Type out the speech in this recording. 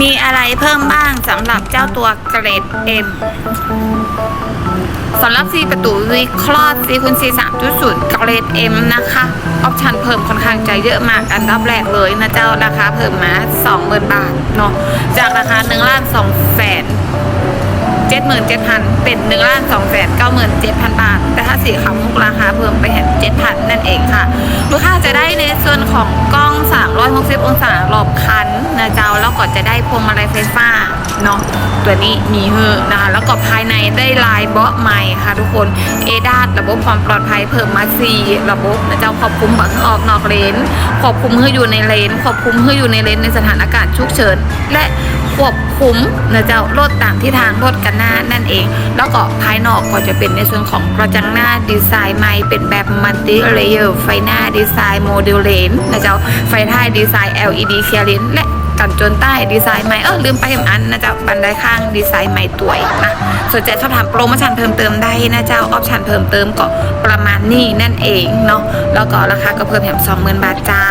มีอะไรเพิ่มบ้างสำหรับเจ้าตัวเกรด M สำหรับ C ประตูวีคลอด C คูณ C 3.0เกรด M นะคะออปชันเพิ่มค่อนข้างจะเยอะมากอันดับแรกเลยนะเจ้าราคาเพิ่มมา20,000บาทเนาะจากราคา1ล้าน2แสนเจ็ดหมื่นเจ็ดพันเป็นหนึ่งล้านสองแสนเก้าหมื่นเจ็ดพันบาท แต่ถ้าสีขาวมุกราคาเพิ่มไปเห็นเจ็ดพันนั่นเองค่ะลูกค้าจะได้ในส่วนของกล้อง 360 องศารอบคันนะเจ้าแล้วก็จะได้พวงมาลัยไฟฟ้าเนาะตัวนี้มีเฮอนะคะแล้วก็ภายในได้ลายเบาะใหม่ค่ะทุกคนเอดาระบบความปลอดภัยเพิ่มมาซีระบบนะเจ้าขอบคุมบังออกนอกเลนขอบคุมเฮออยู่ในเลนขอบคุมเฮออยู่ในเลนในสถานการณ์ฉุกเฉินและ ควบคุมนะเจ้ารถตามที่ทางรถกันหน้านั่นเอง แล้วก็ภายนอกก็จะเป็นในส่วนของกระจังหน้าดีไซน์ใหม่เป็นแบบมัลติเลเยอร์ไฟหน้าดีไซน์โมเดลเลนนะเจ้าไฟท้ายดีไซน์ LED เคลียร์เลนและกันจนใต้ดีไซน์ใหม่เออลืมไปอีกอันนะเจ้าบันไดข้างดีไซน์ใหม่ตัวยนะสนใจชอบถามโปรโมชั่นเพิ่มเติมได้นะเจ้าออปชั่นเพิ่มเติมก็ประมาณนี้นั่นเองเนาะแล้วก็ราคาก็เพิ่มแถม20,000บาทเจ้า